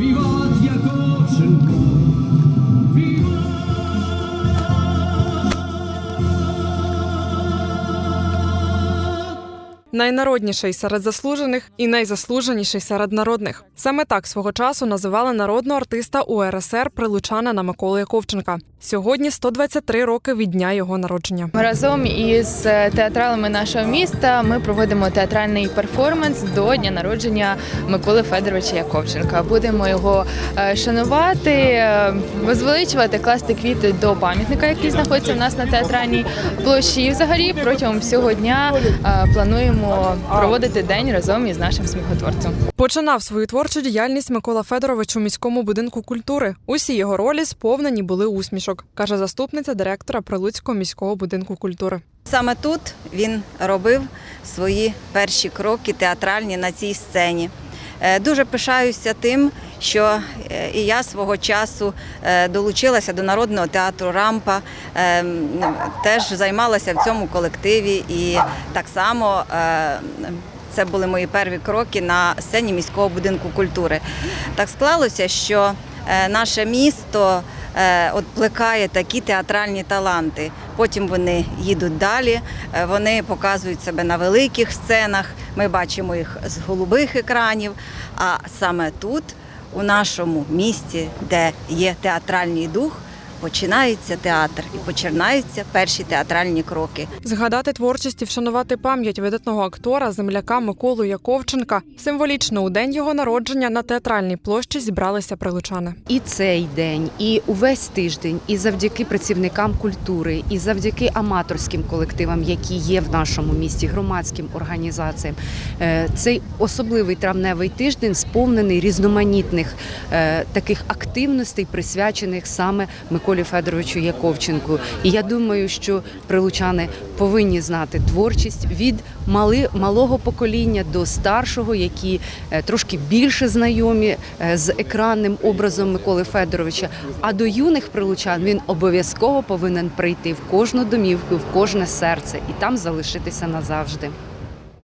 Vivat Jakobsen! Vivat! Найнародніший серед заслужених і найзаслуженіший серед народних. Саме так свого часу називали народного артиста УРСР прилучанина Миколу Яковченка. Сьогодні 123 роки від дня його народження. Разом із е, театралами нашого міста ми проводимо театральний перформанс до дня народження Миколи Федоровича Яковченка. Будемо його е, шанувати, е, возвеличувати, класти квіти до пам'ятника, який знаходиться в нас на театральній площі. І взагалі протягом всього дня е, плануємо проводити день разом із нашим сміхотворцем. Починав свою творчу діяльність Микола Федорович у міському будинку культури. Усі його ролі сповнені були усмішок, каже заступниця директора Прилуцького міського будинку культури. Саме тут він робив свої перші кроки театральні на цій сцені. Е, Дуже пишаюся тим, що е, і я свого часу е, долучилася до народного театру Рампа, е, теж займалася в цьому колективі, і так само це були мої перві кроки на сцені міського будинку культури. Так склалося, що наше місто от плекає такі театральні таланти. Потім вони їдуть далі, вони показують себе на великих сценах. Ми бачимо їх з голубих екранів. А саме тут, у нашому місті, де є театральний дух, починається театр і починаються перші театральні кроки. Згадати творчість і вшанувати пам'ять видатного актора, земляка Миколу Яковченка. Символічно у день його народження на театральній площі зібралися прилучани. І цей день, і увесь тиждень, і завдяки працівникам культури, і завдяки аматорським колективам, які є в нашому місті, громадським організаціям. Е, Цей особливий травневий тиждень сповнений різноманітних е, таких активностей, присвячених саме Миколі Федоровичу Яковченку. І я думаю, що прилучани повинні знати творчість від мали, малого покоління до старшого, які е, трошки більше знайомі е, з екранним образом Миколи Федоровича. А до юних прилучан він обов'язково повинен прийти в кожну домівку, в кожне серце і там залишитися назавжди.